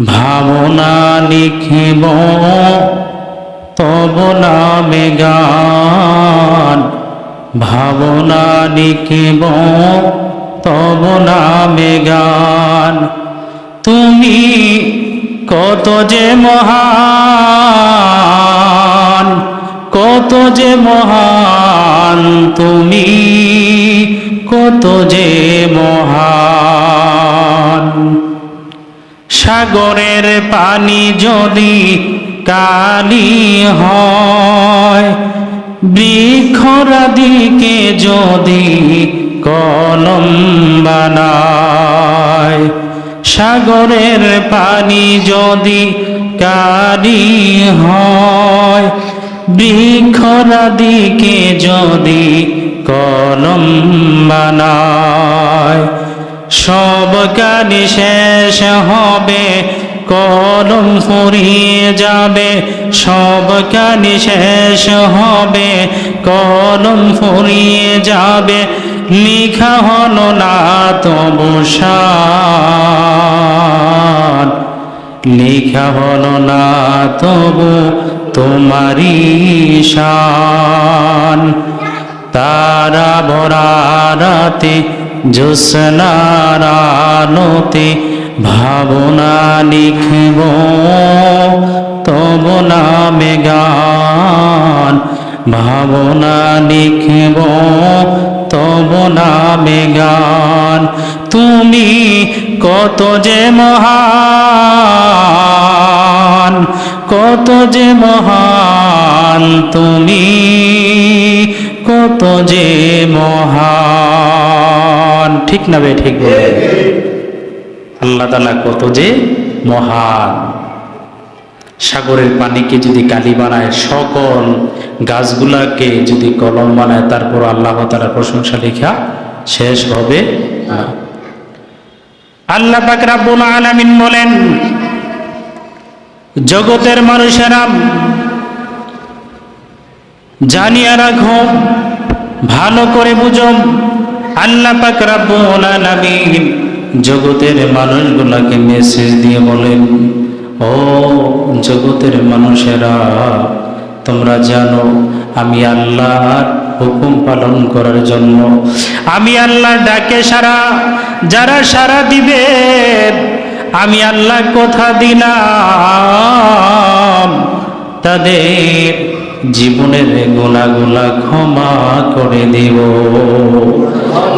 ভাবনা লিখিব, তব নামে গান। ভাবনা লিখিব, তব নামে গান। তুমি কত যে মহান, কত যে মহান, তুমি কত যে মহান। সাগরের পানি যদি কালি হয়, বৃক্ষরাদিকে যদি কলম বানায়, সাগরের পানি যদি কালি হয়, বৃক্ষরাদিকে যদি কলম বানায় সব কালি শেষ হবে, কলম ফুরিয়ে যাবে। সব কালি শেষ হবে, কলম ফুরিয়ে যাবে। লিখা হলো না তবু লিখা হলো না তবু তোমারই শান। তারা ভরা রাতে জ্যোৎস্নার আলোতে ভাবনা লিখব, তব নামে গান। ভাবনা লিখব, তব নামে গান। তুমি কত যে মহান, কত যে মহান, তুমি কত যে মহান। ঠিক না বে ঠিক বলে। আল্লাহ তালা কত যে মহান। সাগরের পানিকে যদি কালি বানায়, সকল গাছগুলাকে যদি কলম বানায়, তারপর আল্লাহ তালার প্রশংসা লেখা শেষ হবে আল্লাহ আলামিন বলেন, জগতের মানুষেরা জানিয়া রাখো, ভালো করে বুঝো আল্লাহ পাক রাব্বুল আলামিন জগতের মানুষগুলাকে মেসেজ দিয়ে বলেন, ও জগতের মানুষেরা, তোমরা জানো, আমি আল্লাহর হুকুম পালন করার জন্য, আমি আল্লাহ ডাকে সারা, যারা সারা দিবে, আমি আল্লাহ কথা দিলাম, তাদের জীবনের গুণাগুলা ক্ষমা করে দেব।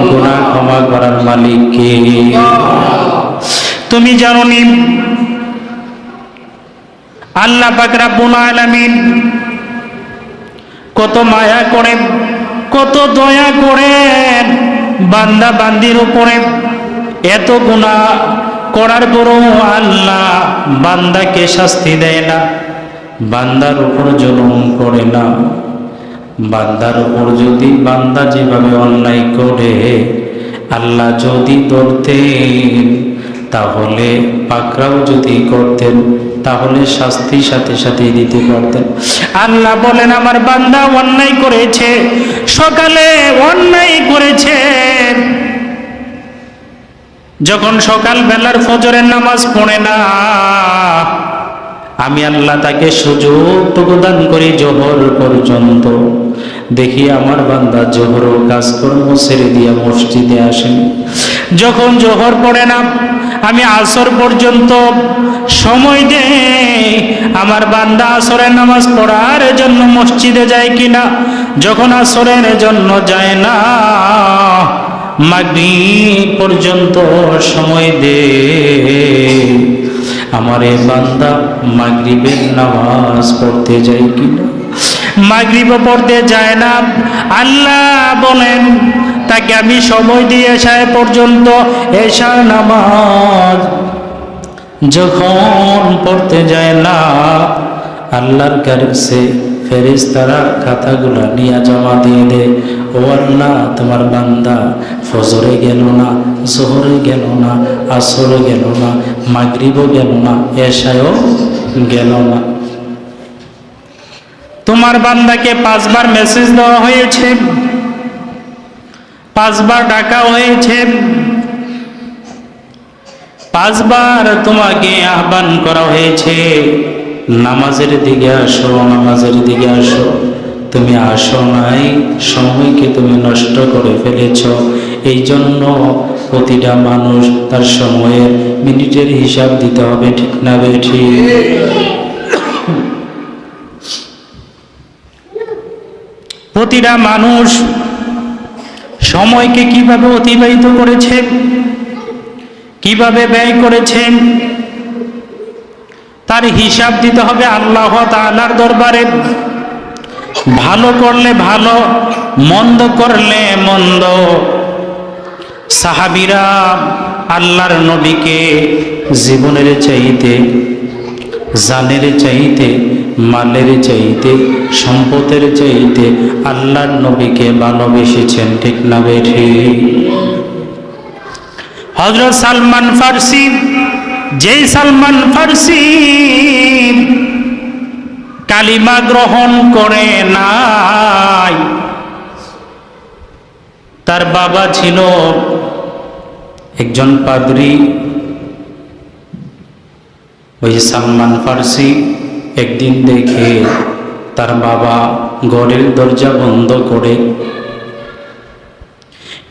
গুণা ক্ষমা করার মালিককে তুমি জানো নি আল্লাহ পাক রাব্বুল আলামিন কত মায়া করে, কত দয়া করেন বান্দা বান্দির উপরে এত গুণা করার পরও আল্লাহ বান্দাকে শাস্তি দেয় না। বান্দার উপর জুলুম করে না। বান্দার উপর যদি বান্দা যেভাবে অন্যায় করে, আল্লাহ যদি ধরতেন, তাহলে পাকড়াও যদি করতেন, তাহলে শাস্তি সাথে সাথে দিতে পারতেন। আল্লাহ বলেন, আমার বান্দা অন্যায় করেছে, সকালে অন্যায় করেছে। যখন সকাল বেলার ফজরের নামাজ পড়ে না আমি আল্লাহ তাকে সুযোগটুকু দান করি জোহর পর্যন্ত। দেখি আমার বান্দা জোহর কাজকর্ম ছেড়ে দিয়া মসজিদে আসেন। যখন জোহর পড়ে না, আমি আসর পর্যন্ত সময় দে আমার বান্দা আসরের নামাজ পড়ার জন্য মসজিদে যায় কিনা? যখন আসরের জন্য যায় না মাগরি পর্যন্ত সময় দে আমার এ বান্দা মাগরিবের নামাজ পড়তে যায় কিনা মাগরিব পড়তে যায় না। আল্লাহ বলেন, তাকে আমি সময় দিয়ে এসায় পর্যন্ত এশার নামাজ যখন পড়তে যায় না, আল্লাহর কাছে ফেরিস তারা খাতাগুলা নিয়ে জমা দিয়ে দে। ও আল্লাহ, তোমার বান্দা, ফজরে গেল না, জোহরে গেল না, আসরে গেল না, মাগরিবও গেল না, এশায়ও গেল না। তোমার বান্দাকে পাঁচবার মেসেজ দেওয়া হয়েছে। পাঁচবার ডাকা হয়েছে। পাঁচবার তোমাকে আহ্বান করা হয়েছে। নামাজের দিকে আসো, নামাজের দিকে আসো। তুমি আসো নাই, সময়কে তুমি নষ্ট করে ফেলেছ। এই জন্য প্রতিটা মানুষ তার সময়ের মিনিটের হিসাব দিতে হবে, ঠিক না বেঠি? প্রতিটা মানুষ সময়কে কীভাবে অতিবাহিত করেছে? কীভাবে ব্যয় করেছেন? তার হিসাব দিতে হবে আল্লাহ তাআলার দরবারে। ভালো করলে ভালো, মন্দ করলে মন্দ। সাহাবিরা আল্লাহর নবীকে জীবনের চাইতে, জানের চাইতে, মালের চাইতে, সম্পদের চাইতে আল্লাহর নবীকে ভালোবেসেছেন, ঠিক না বেঠি? হজরত সালমান ফার্সি যেই সালমান ফার্সি কালিমা গ্রহণ করে নাই, তার বাবা ছিল একজন পাদ্রী। ওই সালমান ফার্সি একদিন দেখে তার বাবা ঘরের দরজা বন্ধ করে,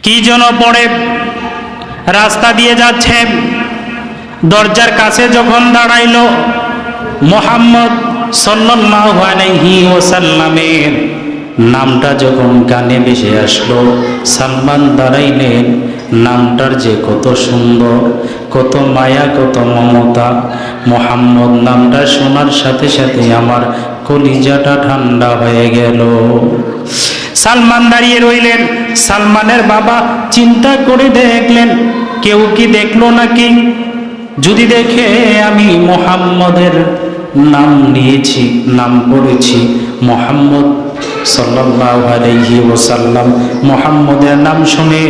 কি যেন পড়ে, রাস্তা দিয়ে যাচ্ছে। দরজার কাছে যখন দাঁড়াইল, মোহাম্মদ ওয়াসাল্লামের নামটা যখন কানে ভেসে আসলো, সালমান দাঁড়াইলেন, নামটার যে কত সুন্দর, কত মায়া, কত মমতা, মোহাম্মদ নামটা শোনার সাথে সাথে আমার কলিজাটা ঠান্ডা হয়ে গেল। সালমান দাঁড়িয়ে রইলেন, সালমানের বাবা চিন্তা করে দেখলেন, কেউ কি দেখল নাকি? যদি দেখে আমি মোহাম্মদের নাম নিয়েছি, নাম পড়েছি, মোহাম্মদ ওসাল্লাম মোহাম্মদের নাম শুনে,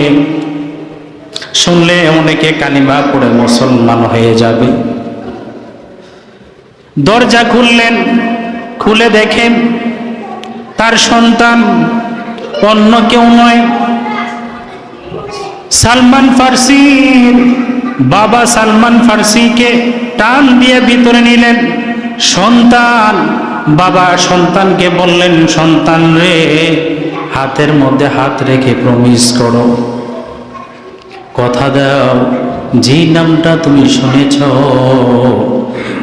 শুনলে অনেকে কালিমা পড়ে মুসলমান হয়ে যাবে। দরজা খুললেন, খুলে দেখেন তার সন্তান অন্য কেউ নয়, সালমান ফার্সির বাবা সালমান ফার্সিকে টান দিয়ে ভিতরে নিলেন। সন্তান, বাবা সন্তানকে বললেন, সন্তান রে, হাতের মধ্যে হাত রেখে প্রমিস করো। কথা দাও যেই নামটা তুমি শুনেছ,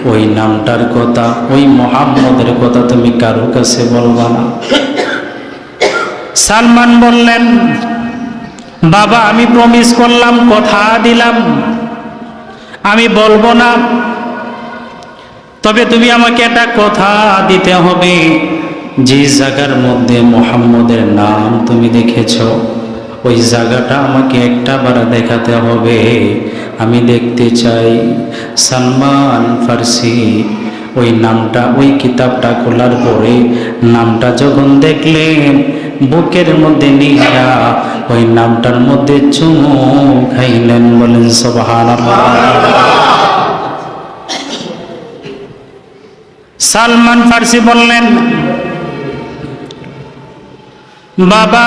ওই নামটার কথা, ওই মোহাম্মদের কথা তুমি কারও কাছে বলবা না। সালমান বললেন, বাবা, আমি প্রমিস করলাম, কথা দিলাম। আমি বলব না। তবে তুমি আমাকে একটা কথা দিতে হবে। যে জায়গার মধ্যে মোহাম্মদের নাম তুমি দেখেছ, ওই জায়গাটা আমাকে একটা বার দেখাতে হবে। আমি দেখতে চাই সালমান ফার্সি, ওই নামটা, ওই কিতাবটা খোলার পরে নামটা যখন দেখলেন বুকের মধ্যে নিয়া ওই নামটার মধ্যে চুমু খাইলেন বলেন সবহান সালমান ফার্সি বললেন, বাবা,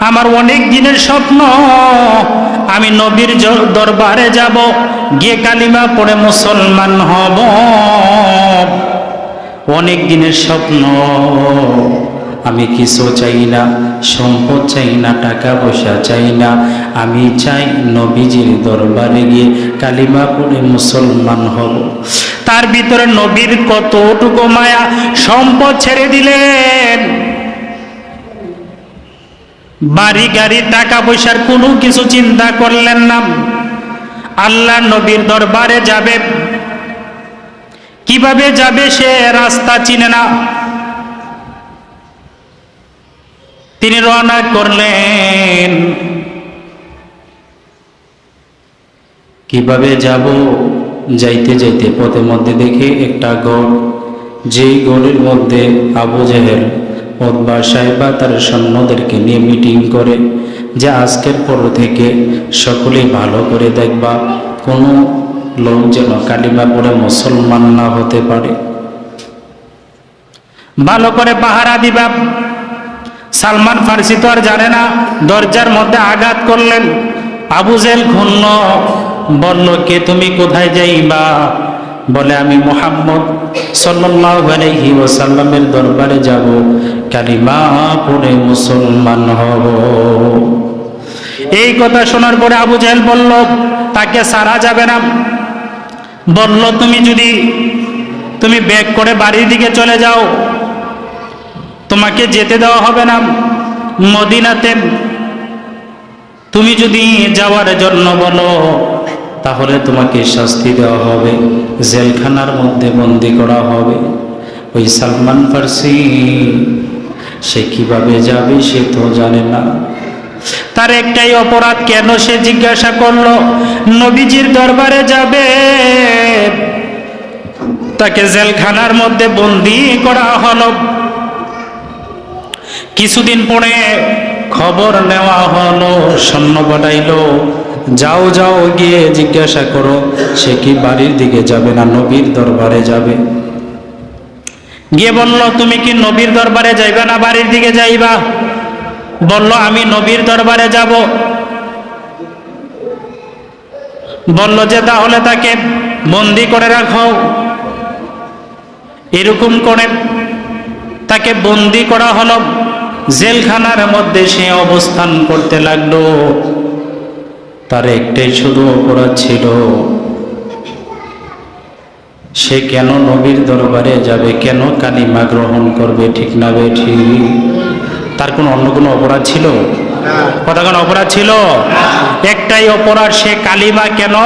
আমার অনেক দিনের স্বপ্ন, আমি নবীর দরবারে যাব, গিয়ে কালিমা পড়ে মুসলমান হব। অনেক দিনের স্বপ্ন। আমি কিছু চাই না, সম্পদ চাই না, টাকা পয়সা চাই না। আমি চাই নবীজির দরবারে গিয়ে কালিমা পড়ে মুসলমান হব। তার ভিতরে নবীর কতটুকু মায়া, সম্পদ ছেড়ে দিলেন। বাড়ি, গাড়ি, টাকা পয়সার কোনো কিছু চিন্তা করলেন না। আল্লাহ নবীর দরবারে যাবে। কীভাবে যাবে সে রাস্তা চিনে না। তিনি রওনা করলেন। কীভাবে যাব? যাইতে যাইতে পথের মধ্যে দেখে একটা গড় যেই গড়ের মধ্যে আবু জেহেল, ওতবা সাহেবা তার সৈন্যদেরকে নিয়ে মিটিং করে, যে আজকের পর থেকে সকলেই ভালো করে দেখবা, কোনো লোক যেন কালিমা পড়ে মুসলমান না হতে পারে। ভালো করে পাহারা দিবা। সালমান ফার্সি তো আর জানে না, দরজার মধ্যে আঘাত করলেন। আবু জেল খুলল বলল, কে তুমি? কোথায় যাইবা? বলে, আমি মোহাম্মদ ওয়াসাল্লামের দরবারে যাব। কালিমা পড়ে মুসলমান হব। এই কথা শোনার পরে আবু জাহেল বলল, তাকে সারা যাবে না। বলল, তুমি যদি, তুমি ব্যাগ করে বাড়ির দিকে চলে যাও তোমাকে যেতে দেওয়া হবে না। মদিনাতে তুমি যদি যাওয়ার জন্য বলো, তাহলে তোমাকে শাস্তি দেওয়া হবে। জেলখানার মধ্যে বন্দি করা হবে। ওই সালমান ফার্সি, সে কীভাবে যাবে সে তো জানে না। তার একটাই অপরাধ, কেন সে জিজ্ঞাসা করল, নবীজির দরবারে যাবে। তাকে জেলখানার মধ্যে বন্দি করা হলো। কিছুদিন পরে খবর নেওয়া হলো সৈন্য পাঠাইলো যাও যাও, গিয়ে জিজ্ঞাসা করো, সে কি বাড়ির দিকে যাবে না নবীর দরবারে যাবে? গিয়ে বলল, তুমি কি নবীর দরবারে যাইবা না বাড়ির দিকে যাইবা? বলল, আমি নবীর দরবারে যাব। বলল, যে তাহলে তাকে বন্দি করে রাখো। এরকম করে তাকে বন্দি করা হলো। জেলখানার মধ্যে সে অবস্থান করতে লাগল। তার একটাই শুধু অপরাধ ছিল, সে কেন নবীর দরবারে যাবে, কেন কালিমা গ্রহণ করবে, ঠিক না বে ঠিক? তার কোনো অন্য কোনো অপরাধ ছিল? কোনো অপরাধ ছিল? একটাই অপরাধ, সে কালিমা কেন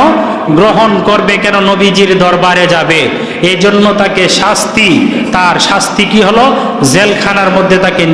গ্রহণ করবে, কেন নবীজির দরবারে যাবে? এই জন্য তাকে শাস্তি, তার শাস্তি কি হলো? জেলখানার মধ্যে তাকে